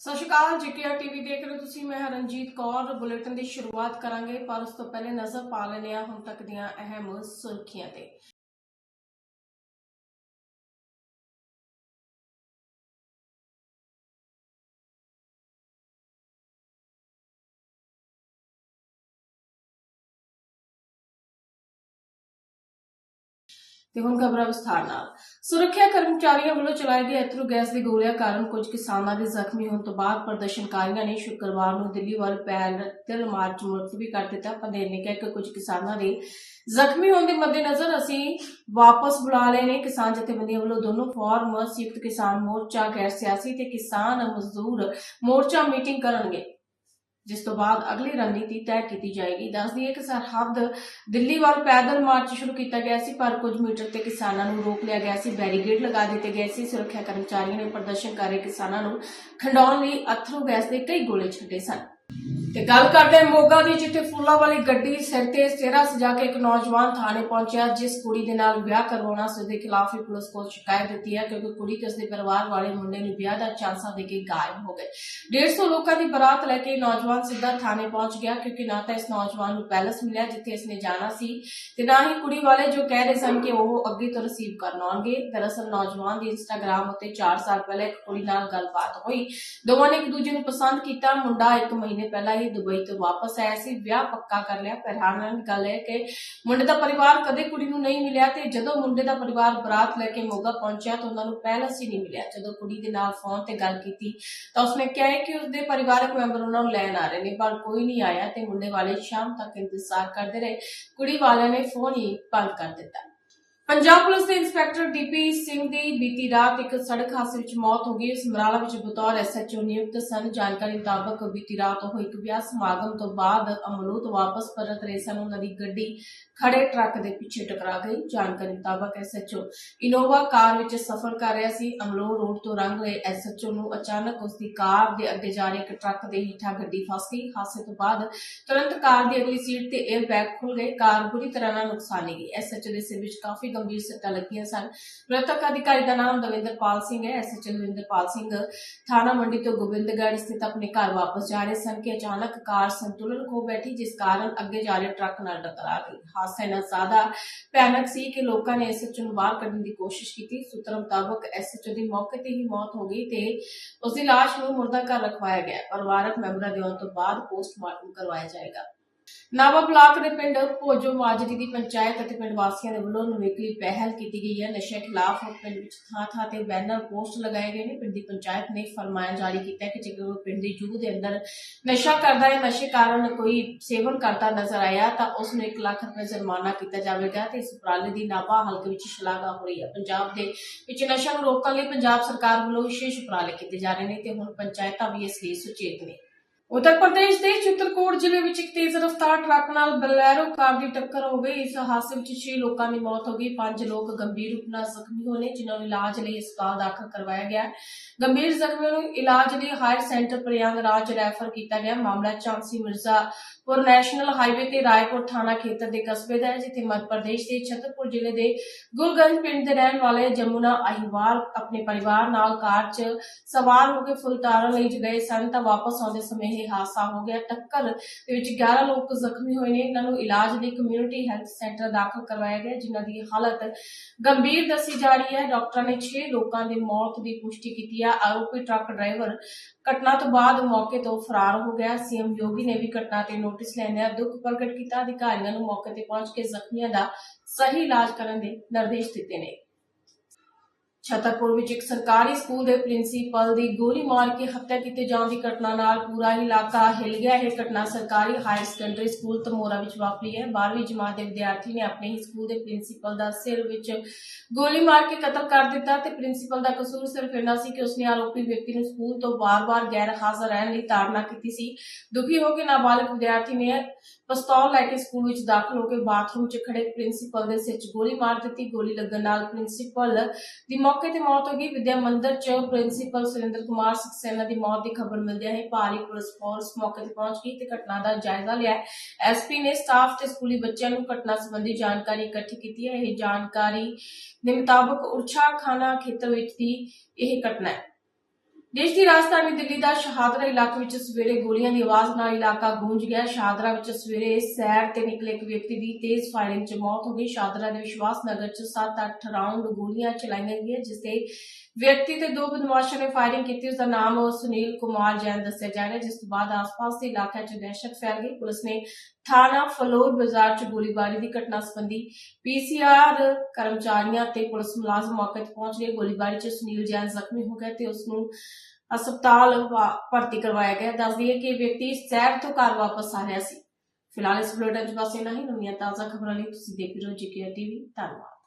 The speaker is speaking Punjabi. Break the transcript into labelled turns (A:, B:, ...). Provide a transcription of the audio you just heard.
A: ਸਤਿ ਸ਼੍ਰੀ ਅਕਾਲ, ਜੀਕੇਆਰ ਟੀਵੀ ਦੇਖ ਰਹੇ ਹੋ ਤੁਸੀਂ, ਮੈਂ ਹਾਂ ਰਣਜੀਤ ਕੌਰ। ਬੁਲੇਟਿਨ ਦੀ ਸ਼ੁਰੂਆਤ ਕਰਾਂਗੇ, ਪਰ ਉਸ ਤੋਂ ਪਹਿਲੇ ਨਜ਼ਰ ਪਾ ਲੈਂਦੇ ਹਾਂ ਹੁਣ ਤੱਕ ਦੀਆਂ ਅਹਿਮ ਸੁਰਖੀਆਂ ਤੇ। ਤੇ ਹੁਣ ਖਬਰਾਂ ਵਿਸਥਾਰ ਨਾਲ। ਸੁਰੱਖਿਆ ਕਰਮਚਾਰੀਆਂ ਵੱਲੋਂ ਚਲਾਏ ਗਏ ਅਥਰੂ ਗੈਸ ਦੀ ਗੋਲੀਆਂ ਕਾਰਨ ਕੁਝ ਕਿਸਾਨਾਂ ਦੇ ਜ਼ਖਮੀ ਹੋਣ ਤੋਂ ਬਾਅਦ ਪ੍ਰਦਰਸ਼ਨਕਾਰੀਆਂ ਨੇ ਸ਼ੁੱਕਰਵਾਰ ਨੂੰ ਦਿੱਲੀ ਵੱਲ ਪੈਦਲ ਮਾਰਚ ਮੁਲਤਵੀ ਕਰ ਦਿੱਤਾ। ਪੰਦੇਰ ਨੇ ਕਿਹਾ ਕਿ ਕੁਝ ਕਿਸਾਨਾਂ ਦੇ ਜ਼ਖਮੀ ਹੋਣ ਦੇ ਮੱਦੇਨਜ਼ਰ ਅਸੀਂ ਵਾਪਸ ਬੁਲਾ ਲਏ ਨੇ। ਕਿਸਾਨ ਜਥੇਬੰਦੀਆਂ ਵੱਲੋਂ ਦੋਨੋਂ ਫਾਰਮਰ ਸੰਯੁਕਤ ਕਿਸਾਨ ਮੋਰਚਾ, ਗੈਰ ਸਿਆਸੀ ਤੇ ਕਿਸਾਨ ਮਜ਼ਦੂਰ ਮੋਰਚਾ ਮੀਟਿੰਗ ਕਰਨਗੇ। ਜਿਸ ਤੋਂ ਬਾਅਦ ਅਗਲੀ ਰਣਨੀਤੀ ਤੈਅ ਕੀਤੀ ਜਾਏਗੀ। ਦੱਸ ਦਈਏ ਕਿ ਸਰਹੱਦ ਦਿੱਲੀ ਵੱਲ ਪੈਦਲ ਮਾਰਚ ਸ਼ੁਰੂ ਕੀਤਾ ਗਿਆ ਸੀ, ਪਰ ਕੁਝ ਮੀਟਰ ਤੇ ਕਿਸਾਨਾਂ ਨੂੰ ਰੋਕ ਲਿਆ ਗਿਆ ਸੀ ਬੈਰੀਗੇਡ ਲਗਾ ਦਿੱਤੇ ਗਏ ਸੀ। ਸੁਰੱਖਿਆ ਕਰਮਚਾਰੀਆਂ ਨੇ ਪ੍ਰਦਰਸ਼ਨ ਕਰ ਰਹੇ ਕਿਸਾਨਾਂ ਨੂੰ ਖੰਡਾਉਣ ਲਈ ਅਥਰੂ ਗੈਸ ਦੇ ਕਈ ਗੋਲੇ ਛੱਡੇ ਸਨ। ਤੇ ਗੱਲ ਕਰਦੇ ਮੋਗਾ ਦੀ, ਜਿੱਥੇ ਫੁੱਲਾਂ ਵਾਲੀ ਗੱਡੀ ਸਿਰ ਤੇ ਸਿਹਰਾ ਸਜਾ ਕੇ ਇੱਕ ਨੌਜਵਾਨ ਥਾਣੇ ਪਹੁੰਚਿਆ, ਜਿਸ ਕੁੜੀ ਦੇ ਨਾਲ ਵਿਆਹ ਕਰਵਾਉਣਾ ਸੀ ਦੇ ਖਿਲਾਫ ਹੀ ਪੁਲਿਸ ਕੋਲ ਸ਼ਿਕਾਇਤ ਦਿੱਤੀ ਹੈ, ਕਿਉਂਕਿ ਕੁੜੀ ਤੇ ਉਸਦੇ ਪਰਿਵਾਰ ਵਾਲੇ ਮੁੰਡੇ ਨੂੰ ਵਿਆਹ ਦਾ ਚਾਂਸਾ ਦੇ ਕੇ ਗਾਇਬ ਹੋ ਗਏ। 150 ਲੋਕਾਂ ਦੀ ਬਰਾਤ ਲੈ ਕੇ ਨੌਜਵਾਨ ਸਿੱਧਾ ਥਾਣੇ ਪਹੁੰਚ ਗਿਆ, ਕਿਉਂਕਿ ਨਾ ਤਾਂ ਇਸ ਨੌਜਵਾਨ ਨੂੰ ਪੈਲਸ ਮਿਲਿਆ, ਜਿੱਥੇ ਇਸਨੇ ਜਾਣਾ ਸੀ, ਤੇ ਨਾ ਹੀ ਕੁੜੀ ਵਾਲੇ ਜੋ ਕਹਿ ਰਹੇ ਸਨ ਕਿ ਉਹ ਅੱਗੇ ਤੋਂ ਰਿਸੀਵ ਕਰਨ ਆਉਣਗੇ। ਦਰਅਸਲ ਨੌਜਵਾਨ ਦੀ ਇੰਸਟਾਗ੍ਰam ਉੱਤੇ 4 ਸਾਲ ਪਹਿਲਾਂ ਇੱਕ ਕੁੜੀ ਨਾਲ ਗੱਲਬਾਤ ਹੋਈ। ਦੋਵਾਂ ਨੇ ਇੱਕ ਦੂਜੇ ਨੂੰ ਪਸੰਦ ਕੀਤਾ। ਮੁੰਡਾ ਇੱਕ ਮਹੀਨੇ ਪਹਿਲਾਂ ਹੀ ਦੁਬਈ ਤੋਂ ਵਾਪਸ ਆਇਆ ਸੀ, ਵਿਆਹ ਪੱਕਾ ਕਰ ਲਿਆ। ਪਰ ਹੈਰਾਨ ਗੱਲ ਹੈ ਕਿ ਮੁੰਡੇ ਦਾ ਪਰਿਵਾਰ ਕਦੇ ਕੁੜੀ ਨੂੰ ਨਹੀਂ ਮਿਲਿਆ ਤੇ ਜਦੋਂ ਮੁੰਡੇ ਦਾ ਪਰਿਵਾਰ ਬਰਾਤ ਲੈ ਕੇ ਮੋਗਾ ਪਹੁੰਚਿਆ ਤਾਂ ਉਹਨਾਂ ਨੂੰ ਪੈਲਸ ਹੀ ਨਹੀਂ ਮਿਲਿਆ। ਜਦੋਂ ਕੁੜੀ ਦੇ ਨਾਲ ਫੋਨ ਤੇ ਗੱਲ ਕੀਤੀ ਤਾਂ ਉਸਨੇ ਕਿਹਾ ਕਿ ਉਸਦੇ ਪਰਿਵਾਰਕ ਮੈਂਬਰ ਉਹਨਾਂ ਨੂੰ ਲੈਣ ਆ ਰਹੇ ਨੇ, ਪਰ ਕੋਈ ਨਹੀਂ ਆਇਆ ਤੇ ਮੁੰਡੇ ਵਾਲੇ ਸ਼ਾਮ ਤੱਕ ਇੰਤਜ਼ਾਰ ਕਰਦੇ ਰਹੇ। ਕੁੜੀ ਵਾਲਿਆਂ ਨੇ ਫੋਨ ਹੀ ਬੰਦ ਕਰ ਦਿੱਤਾ। ਪੰਜਾਬ ਪੁਲਿਸ ਦੇ ਇੰਸਪੈਕਟਰ ਡੀਪੀ ਸਿੰਘ ਦੀ ਬੀਤੀ ਰਾਤ ਇੱਕ ਸੜਕ ਹਾਦਸੇ ਵਿੱਚ ਮੌਤ ਹੋ ਗਈ। ਸਮਰਾਲਾ ਵਿੱਚ ਬਤੌਰ ਐਸਐਚਓ ਨਿਯੁਕਤ ਸਨ। ਜਾਣਕਾਰੀ ਮੁਤਾਬਕ ਬੀਤੀ ਰਾਤ ਉਹ ਇੱਕ ਵਿਆਹ ਸਮਾਗਮ ਤੋਂ ਬਾਅਦ ਅਮਰੂਤ ਵਾਪਸ ਪਰਤ ਰਹੇ ਸਨ। ਉਹਨਾਂ ਦੀ ਗੱਡੀ ਖੜੇ ਟਰੱਕ ਦੇ ਪਿੱਛੇ ਟਕਰਾ ਗਈ। ਜਾਣਕਾਰੀ ਮੁਤਾਬਕ ਐਸਐਚਓ ਇਨੋਵਾ ਕਾਰ ਵਿੱਚ ਸਫ਼ਰ ਕਰ ਰਿਹਾ ਸੀ। ਅਮਲੋਹ ਰੋਡ ਤੋਂ ਲੰਘ ਰਹੇ ਐਸਐਚਓ ਨੂੰ ਅਚਾਨਕ ਉਸ ਦੀ ਕਾਰ ਦੇ ਅੱਗੇ ਜਾ ਰਹੇ ਇੱਕ ਟਰੱਕ ਦੇ ਹੇਠਾਂ ਗੱਡੀ ਫਸ ਗਈ। ਹਾਦਸੇ ਤੋਂ ਬਾਅਦ ਤੁਰੰਤ ਕਾਰ ਦੀ ਅਗਲੀ ਸੀਟ ਤੇ 에ਅਰ ਬੈਗ ਖੁੱਲ ਗਏ। ਕਾਰ ਬੁਰੀ ਤਰ੍ਹਾਂ ਨਾਲ ਨੁਕਸਾਨੀ ਗਈ। ਐਸਐਚਓ ਦੇ ਸਿਰ ਵਿੱਚ ਕਾਫੀ ਗੰਭੀਰ ਸੱਟਾਂ ਲੱਗੀਆਂ ਸਨ। ਮ੍ਰਿਤਕ ਅਧਿਕਾਰੀ ਦਾ ਨਾਮ ਦਵਿੰਦਰਪਾਲ ਸਿੰਘ ਹੈ। ਐਸਐਚਓ ਦਵਿੰਦਰਪਾਲ ਸਿੰਘ ਥਾਣਾ ਮੰਡੀ ਤੋਂ ਗੋਬਿੰਦਗੜ੍ਹ ਸਥਿਤ ਆਪਣੇ ਘਰ ਵਾਪਸ ਜਾ ਰਹੇ ਸਨ ਕਿ ਅਚਾਨਕ ਕਾਰ ਸੰਤੁਲਨ ਖੋ ਬੈਠੀ, ਜਿਸ ਕਾਰਨ ਅੱਗੇ ਜਾ ਰਹੇ ਟਰੱਕ ਨਾਲ ਟਕਰਾ ਗਈ। ਹਾਦਸਾ ਇੰਨਾ ਜ਼ਿਆਦਾ ਭਿਆਨਕ ਸੀ ਕਿ ਲੋਕਾਂ ਨੇ ਐਸਐਚਓ ਨੂੰ ਬਾਹਰ ਕੱਢਣ ਦੀ ਕੋਸ਼ਿਸ਼ ਕੀਤੀ। ਸੂਤਰਾਂ ਮੁਤਾਬਕ ਐਸਐਚਓ ਦੀ ਮੌਕੇ ਤੇ ਹੀ ਮੌਤ ਹੋ ਗਈ ਤੇ ਉਸ ਦੀ ਲਾਸ਼ ਨੂੰ ਮੁਰਦਾ ਘਰ ਰਖਵਾਇਆ ਗਿਆ। ਪਰਿਵਾਰਕ ਮੈਂਬਰਾਂ ਦੇ ਆਉਣ ਤੋਂ ਬਾਅਦ ਪੋਸਟਮਾਰਟਮ ਕਰਵਾਇਆ ਜਾਏਗਾ। ਨਾਵਾ ਬਲਾਕ ਦੇ ਪਿੰਡ ਭੋਜੋ ਮਾਜਰੀ ਦੀ ਪੰਚਾਇਤ ਅਤੇ ਪਿੰਡ ਵਾਸੀਆਂ ਦੇ ਵੱਲੋਂ ਨਵੇਕਲੀ ਪਹਿਲ ਕੀਤੀ ਗਈ ਹੈ। ਨਸ਼ੇ ਖਿਲਾਫ ਪਿੰਡ ਵਿੱਚ ਥਾਂ ਥਾਂ ਤੇ ਬੈਨਰ ਪੋਸਟ ਲਗਾਏ ਗਏ ਨੇ। ਪਿੰਡ ਦੀ ਪੰਚਾਇਤ ਨੇ ਫਰਮਾਨ ਜਾਰੀ ਕੀਤਾ ਹੈ ਕਿ ਜੇਕਰ ਕੋਈ ਪਿੰਡ ਦੀ ਜੂਹ ਦੇ ਅੰਦਰ ਨਸ਼ਾ ਕਰਦਾ ਹੈ ਨਸ਼ੇ ਕਾਰਨ ਕੋਈ ਸੇਵਨ ਕਰਦਾ ਨਜ਼ਰ ਆਇਆ ਤਾਂ ਉਸ ਨੂੰ 1 ਲੱਖ ਰੁਪਏ ਜੁਰਮਾਨਾ ਕੀਤਾ ਜਾਵੇਗਾ ਤੇ ਇਸ ਉਪਰਾਲੇ ਦੀ ਨਾਭਾ ਹਲਕੇ ਵਿੱਚ ਸ਼ਲਾਘਾ ਹੋ ਰਹੀ ਹੈ। ਪੰਜਾਬ ਦੇ ਵਿੱਚ ਨਸ਼ਾ ਨੂੰ ਰੋਕਣ ਲਈ ਪੰਜਾਬ ਸਰਕਾਰ ਵੱਲੋਂ ਵਿਸ਼ੇਸ਼ ਉਪਰਾਲੇ ਕੀਤੇ ਜਾ ਰਹੇ ਨੇ ਤੇ ਹੁਣ ਪੰਚਾਇਤਾਂ ਵੀ ਇਸ ਲਈ ਸੁਚੇਤ ਨੇ। ਉੱਤਰ ਪ੍ਰਦੇਸ਼ ਦੇ ਚਿੱਤਰਕੋਟ ਜ਼ਿਲ੍ਹੇ ਵਿੱਚ ਇੱਕ ਤੇਜ਼ ਰਫ਼ਤਾਰ ਟਰੱਕ ਨਾਲ ਬਲੈਰੋ ਕਾਰ ਦੀ ਟੱਕਰ ਹੋ ਗਈ। ਇਸ ਹਾਦਸੇ ਵਿੱਚ 6 ਲੋਕਾਂ ਦੀ ਮੌਤ ਹੋ ਗਈ। 5 ਲੋਕ ਗੰਭੀਰ ਰੂਪ ਨਾਲ ਜ਼ਖਮੀ ਹੋਏ ਜਿਨ੍ਹਾਂ ਨੂੰ ਇਲਾਜ ਲਈ ਹਸਪਤਾਲ ਦਾਖਲ ਕਰਵਾਇਆ ਗਿਆ। ਗੰਭੀਰ ਜ਼ਖਮੀਆਂ ਨੂੰ ਇਲਾਜ ਲਈ ਹਾਇਰ ਸੈਂਟਰ ਪ੍ਰਯਾਗਰਾਜ ਰੈਫਰ ਕੀਤਾ ਗਿਆ। ਮਾਮਲਾ ਝਾਂਸੀ ਮਿਰਜ਼ਾਪੁਰ ਨੈਸ਼ਨਲ ਹਾਈਵੇ ਤੇ ਰਾਏਪੁਰ ਥਾਣਾ ਖੇਤਰ ਦੇ ਕਸਬੇ ਦਾ ਹੈ, ਜਿੱਥੇ ਮੱਧ ਪ੍ਰਦੇਸ਼ ਦੇ ਛਤਰਪੁਰ ਜ਼ਿਲ੍ਹੇ ਦੇ ਗੁਲਗੰਜ ਪਿੰਡ ਦੇ ਰਹਿਣ ਵਾਲੇ ਜਮੁਨਾ ਅਹਿਵਾਲ ਆਪਣੇ ਪਰਿਵਾਰ ਨਾਲ ਕਾਰ 'ਚ ਸਵਾਰ ਹੋ ਕੇ ਫੁਲਤਾਰਨ ਲਈ ਗਏ ਸਨ, ਤਾਂ ਵਾਪਸ ਆਉਂਦੇ ਸਮੇਂ ਇਹ ਹਾਦਸਾ ਹੋ ਗਿਆ। ਟੱਕਰ ਦੇ ਵਿੱਚ 11 ਲੋਕ ਜ਼ਖਮੀ ਹੋਏ ਨੇ। ਇਹਨਾਂ ਨੂੰ ਇਲਾਜ ਲਈ ਕਮਿਊਨਿਟੀ ਹੈਲਥ ਸੈਂਟਰ ਦਾਖਲ ਕਰਵਾਇਆ ਗਿਆ, ਜਿਨ੍ਹਾਂ ਦੀ ਹਾਲਤ ਗੰਭੀਰ ਦੱਸੀ ਜਾ ਰਹੀ ਹੈ। ਡਾਕਟਰਾਂ ਨੇ 6 ਲੋਕਾਂ ਦੀ ਮੌਤ ਦੀ ਪੁਸ਼ਟੀ ਕੀਤੀ ਹੈ ਆਰੋਪੀ ਟਰੱਕ ਡਰਾਈਵਰ ਘਟਨਾ ਤੋਂ ਬਾਅਦ ਮੌਕੇ ਤੋਂ ਫਰਾਰ ਹੋ ਗਿਆ। ਸੀਐਮ ਯੋਗੀ ਨੇ ਵੀ ਘਟਨਾ ਤੇ ਨੋਟਿਸ ਲੈਂਦਿਆਂ ਦੁੱਖ ਪ੍ਰਗਟ ਕੀਤਾ। ਅਧਿਕਾਰੀਆਂ ਨੂੰ ਮੌਕੇ ਤੇ ਪਹੁੰਚ ਕੇ ਜ਼ਖਮੀਆਂ ਦਾ ਸਹੀ ਇਲਾਜ ਕਰਨ ਦੇ ਨਿਰਦੇਸ਼ ਦਿੱਤੇ ਨੇ। ਛਤਰਪੁਰ ਵਿੱਚ ਇੱਕ ਸਰਕਾਰੀ ਸਕੂਲ ਦੇ ਪ੍ਰਿੰਸੀਪਲ ਦੀ ਗੋਲੀ ਮਾਰ ਕੇ ਹੱਤਿਆ ਕੀਤੇ ਜਾਣ ਦੀ ਘਟਨਾ ਨਾਲ ਪੂਰਾ ਇਲਾਕਾ ਹਿੱਲ ਗਿਆ। ਇਹ ਘਟਨਾ ਸਰਕਾਰੀ ਹਾਇਰ ਸੈਕੰਡਰੀ ਸਕੂਲ ਤਮੋਰਾ ਵਿੱਚ ਵਾਪਰੀ ਹੈ। 12ਵੀਂ ਜਮਾਤ ਦੇ ਵਿਦਿਆਰਥੀ ਨੇ ਆਪਣੇ ਹੀ ਸਕੂਲ ਦੇ ਪ੍ਰਿੰਸੀਪਲ ਦਾ ਸਿਰ ਵਿੱਚ ਗੋਲੀ ਮਾਰ ਕੇ ਕਤਲ ਕਰ ਦਿੱਤਾ ਤੇ ਪ੍ਰਿੰਸੀਪਲ ਦਾ ਕਸੂਰ ਸਿਰਫ ਇੰਨਾ ਸੀ ਕਿ ਉਸਨੇ ਆਰੋਪੀ ਵਿਅਕਤੀ ਨੂੰ ਸਕੂਲ ਤੋਂ ਵਾਰ-ਵਾਰ ਗੈਰ ਹਾਜ਼ਰ ਰਹਿਣ ਲਈ ਤਾੜਨਾ ਕੀਤੀ ਸੀ। ਦੁਖੀ ਹੋ ਕੇ ਨਾਬਾਲਗ ਵਿਦਿਆਰਥੀ ਨੇ ਪਿਸਤੌਲ ਲੈ ਕੇ ਸਕੂਲ ਵਿੱਚ ਦਾਖਲ ਹੋ ਕੇ ਬਾਥਰੂਮ 'ਚ ਖੜੇ ਪ੍ਰਿੰਸੀਪਲ ਦੇ ਸਿਰ 'ਚ ਗੋਲੀ ਮਾਰ ਦਿੱਤੀ। ਗੋਲੀ ਲੱਗਣ ਨਾਲ ਪ੍ਰਿੰਸੀਪਲ ਦੀ ਮੌਕੇ ਤੇ ਮੌਤ ਹੋ ਗਈ। ਵਿਦਿਆ ਮੰਦਿਰ 'ਚ ਪ੍ਰਿੰਸੀਪਲ ਸੁਰਿੰਦਰ ਕੁਮਾਰ ਸਕਸੇਨਾ ਦੀ ਮੌਤ ਦੀ ਖਬਰ ਮਿਲਦਿਆਂ ਹੀ ਭਾਰੀ ਪੁਲਿਸ ਫੋਰਸ ਮੌਕੇ ਤੇ ਪਹੁੰਚ ਗਈ ਤੇ ਘਟਨਾ ਦਾ ਜਾਇਜ਼ਾ ਲਿਆ। ਐਸਪੀ ਨੇ ਸਟਾਫ ਤੇ ਸਕੂਲੀ ਬੱਚਿਆਂ ਨੂੰ ਘਟਨਾ ਸੰਬੰਧੀ ਜਾਣਕਾਰੀ ਇਕੱਠੀ ਕੀਤੀ ਹੈ। ਇਹ ਜਾਣਕਾਰੀ ਦੇ ਮੁਤਾਬਕ ਉਰਛਾ ਖਾਨਾ ਖੇਤਰ ਵਿੱਚ ਦੀ ਇਹ ਘਟਨਾ ਹੈ। ਦੇਸ਼ ਦੀ ਰਾਜਧਾਨੀ ਦਿੱਲੀ ਦਾ ਸ਼ਹਾਦਰਾ ਇਲਾਕੇ ਵਿੱਚ ਸਵੇਰੇ ਗੋਲੀਆਂ ਦੀ ਆਵਾਜ਼ ਨਾਲ ਇਲਾਕਾ ਗੂੰਜ ਗਿਆ। ਸ਼ਹਾਦਰਾ ਵਿੱਚ ਸਵੇਰੇ ਸੈਰ ਤੇ ਨਿਕਲੇ ਇੱਕ ਵਿਅਕਤੀ ਦੀ ਤੇਜ਼ ਫਾਇਰਿੰਗ 'ਚ ਮੌਤ ਹੋ ਗਈ। ਸ਼ਹਾਦਰਾ ਦੇ ਵਿਸ਼ਵਾਸ ਨਗਰ 'ਚ 7-8 ਰਾਉਂਡ ਗੋਲੀਆਂ ਚਲਾਈਆਂ ਗਈਆਂ ਜਿਸ ਤੇ ਵਿਅਕਤੀ ਤੇ ਦੋ ਬਦਮਾਸ਼ਾਂ ਨੇ ਫਾਇਰਿੰਗ ਕੀਤੀ। ਉਸ ਦਾ ਨਾਮ ਸੁਨੀਲ ਕੁਮਾਰ ਜੈਨ ਦੱਸਿਆ ਜਾ ਰਿਹਾ ਜਿਸ ਤੋਂ ਬਾਅਦ ਆਸ-ਪਾਸ ਦੇ ਇਲਾਕਿਆਂ 'ਚ ਦਹਿਸ਼ਤ ਫੈਲ ਗਈ। ਪੁਲਿਸ ਨੇ ਥਾਣਾ ਫਲੋਰ ਬਾਜ਼ਾਰ 'ਚ ਗੋਲੀਬਾਰੀ ਦੀ ਘਟਨਾ ਸੰਬੰਧੀ ਪੀਸੀਆਰ ਕਰਮਚਾਰੀਆਂ ਤੇ ਪੁਲਿਸ ਮੁਲਾਜ਼ਮ ਮੌਕੇ ਤੇ ਪਹੁੰਚ ਗਏ। ਗੋਲੀਬਾਰੀ 'ਚ ਸੁਨੀਲ ਜੈਨ ਜ਼ਖਮੀ ਹੋ ਗਿਆ ਤੇ ਉਸ ਨੂੰ ਹਸਪਤਾਲ ਵਾ- ਭਰਤੀ ਕਰਵਾਇਆ ਗਿਆ। ਦੱਸਦੀ ਹੈ ਕਿ ਇਹ ਵਿਅਕਤੀ ਸੈਰ ਤੋਂ ਘਰ ਵਾਪਸ ਆ ਰਿਹਾ ਸੀ। ਫਿਲਹਾਲ ਇਸ ਬੁਲੇਟਿਨ 'ਚ ਬਸ ਇੰਨਾ ਹੀ। ਨਵੀਆਂ ਤਾਜ਼ਾ ਖਬਰਾਂ ਲਈ ਤੁਸੀਂ ਦੇਖਦੇ ਰਹੋ ਜੀਕੇ ਟੀਵੀ। ਧੰਨਵਾਦ।